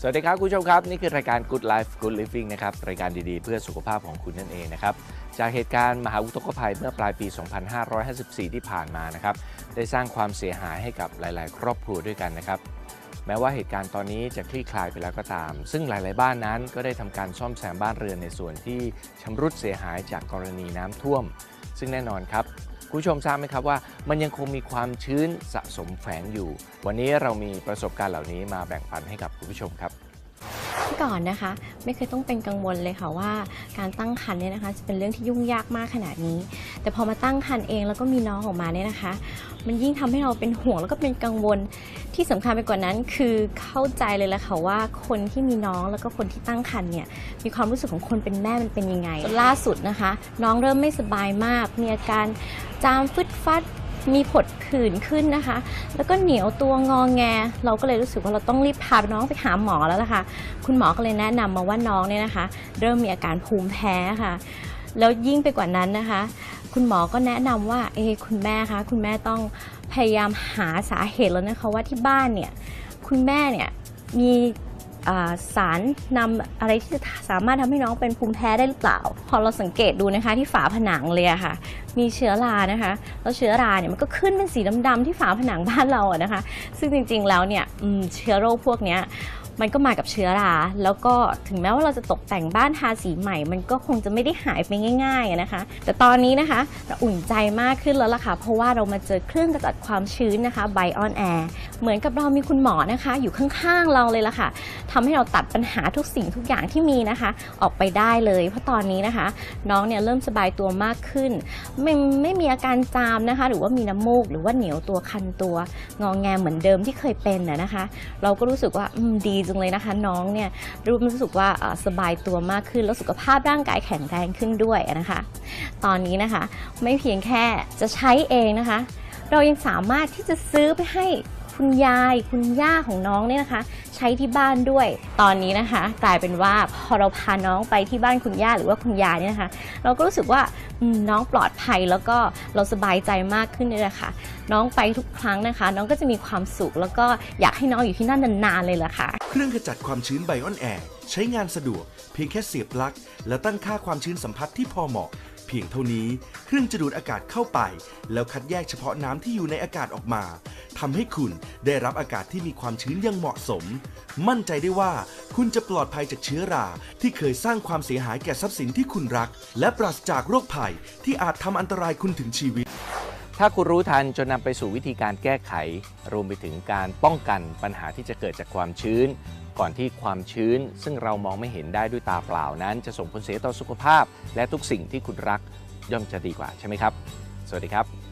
สวัสดีครับคุณผู้ชมครับ นี่คือรายการ Good Life Good Living นะครับ รายการดีๆ เพื่อสุขภาพของคุณนั่นเองนะครับ จากเหตุการณ์มหาอุทกภัยเมื่อปลายปี 2554 ที่ผ่านมานะครับ ได้สร้างความเสียหายให้กับหลาย ๆ ครอบครัวด้วยกันนะครับแม้ว่าเหตุการณ์ตอนนี้จะคลี่คลายไปแล้วก็ตาม ซึ่งหลาย ๆ บ้านนั้นก็ได้ทำการซ่อมแซมบ้านเรือนในส่วนที่ชำรุดเสียหายจากกรณีน้ำท่วม ซึ่งแน่นอนครับ คุณผู้ชมทราบไหมครับว่า มันยังคงมีความชื้นสะสมแฝงอยู่ วันนี้เรามีประสบการณ์เหล่านี้มาแบ่งปันให้กับคุณผู้ชมครับ ก่อนนะคะ ไม่เคยต้องเป็นกังวลเลยค่ะว่าการตั้งครรภ์เนี่ยนะคะจะเป็นเรื่องที่ยุ่งยากมากขนาดนี้ แต่พอมาตั้งครรภ์เองแล้วก็มีน้องออกมาเนี่ยนะคะ มันยิ่งทำให้เราเป็นห่วงแล้วก็เป็นกังวลที่สำคัญไปกว่านั้นคือเข้าใจเลยแหละค่ะว่าคนที่มีน้องแล้วก็คนที่ตั้งครรภ์เนี่ยมีความรู้สึกของคนเป็นแม่มันเป็นยังไงจนล่าสุดนะคะ น้องเริ่มไม่สบายมากมีอาการจามฟึดฟัด มีผดผื่นขึ้นนะคะ แล้วก็เหนียวตัวงองแง เราก็เลยรู้สึกว่าเราต้องรีบพาน้องไปหาหมอแล้วล่ะค่ะ คุณหมอก็เลยแนะนำมาว่าน้องเนี่ยนะคะ เริ่มมีอาการภูมิแพ้ค่ะ แล้วยิ่งไปกว่านั้นนะคะ คุณหมอก็แนะนำว่าเอะคุณแม่คะคุณแม่ต้องพยายามหาสาเหตุแล้วนะคะว่าที่บ้านเนี่ยคุณแม่เนี่ยมี สารนำอะไรที่จะสามารถทำให้น้องเป็นภูมิแพ้ได้หรือเปล่า พอเราสังเกตดูนะคะที่ฝาผนังเลยอะค่ะ มีเชื้อรานะคะ แล้วเชื้อราเนี่ยมันก็ขึ้นเป็นสีดำๆที่ฝาผนังบ้านเราอะนะคะ ซึ่งจริงๆแล้วเนี่ยเชื้อโรคพวกเนี้ย มันก็มากับเชื้อรา แล้วก็ถึงแม้ว่าเราจะตกแต่งบ้านทาสีใหม่ มันก็คงจะไม่ได้หายไปง่าย ๆนะคะ แต่ตอนนี้นะคะเราอุ่นใจมากขึ้นแล้วล่ะค่ะ เพราะว่าเรามาเจอเครื่องกระจัดความชื้นนะคะ By On Air เหมือนกับเรามีคุณหมอนะคะ อยู่ข้างๆเราเลยล่ะค่ะทำให้เราตัดปัญหาทุกสิ่งทุกอย่างที่มีนะคะ ออกไปได้เลย เพราะตอนนี้นะคะ น้องเนี่ยเริ่มสบายตัวมากขึ้น ไม่ไม่มีอาการจามนะคะ หรือว่ามีน้ำมูก หรือว่าเหนียวตัวคันตัว งองแงเหมือนเดิมที่เคยเป็นนะนะคะ เราก็รู้สึกว่าดีจังเลยนะคะน้องเนี่ยรู้สึกว่าสบายตัวมากขึ้น แล้วสุขภาพร่างกายแข็งแรงขึ้นด้วยนะคะ ตอนนี้นะคะไม่เพียงแค่จะใช้เองนะคะ เรายังสามารถที่จะซื้อไปให้คุณยายคุณย่าของน้องเนี่ยนะคะ ใช้ที่บ้านด้วย ตอนนี้นะคะ กลายเป็นว่าพอเราพาน้องไปที่บ้านคุณย่าหรือว่าคุณยายเนี่ยนะคะ เราก็รู้สึกว่าน้องปลอดภัยแล้วก็เราสบายใจมากขึ้นเลยละค่ะน้องไปทุกครั้งนะคะ น้องก็จะมีความสุขแล้วก็อยากให้น้องอยู่ที่นั่นนานๆเลยล่ะค่ะ รื่องขจัดความชื้นไบออนแอร์ใช้งานสะดวก เพียงแค่เสียบปลั๊ก และตั้งค่าความชื้นสัมผัสที่พอเหมาะ เพียงเท่านี้เครื่องจะดูดอากาศเข้าไป แล้วคัดแยกเฉพาะน้ำที่อยู่ในอากาศออกมาทำให้คุณได้รับอากาศที่มีความชื้นยังเหมาะสม มั่นใจได้ว่าคุณจะปลอดภัยจากเชื้อรา ที่เคยสร้างความเสียหายแก่ทรัพย์สินที่คุณรัก และปราศจากโรคภัยที่อาจทำอันตรายคุณถึงชีวิต ถ้าคุณรู้ทันจนนำไปสู่วิธีการแก้ไข รวมไปถึงการป้องกันปัญหาที่จะเกิดจากความชื้น ก่อนที่ความชื้น ซึ่งเรามองไม่เห็นได้ด้วยตาเปล่านั้น จะส่งผลเสียต่อสุขภาพ และทุกสิ่งที่คุณรักย่อมจะดีกว่าใช่ไหมครับ สวัสดีครับ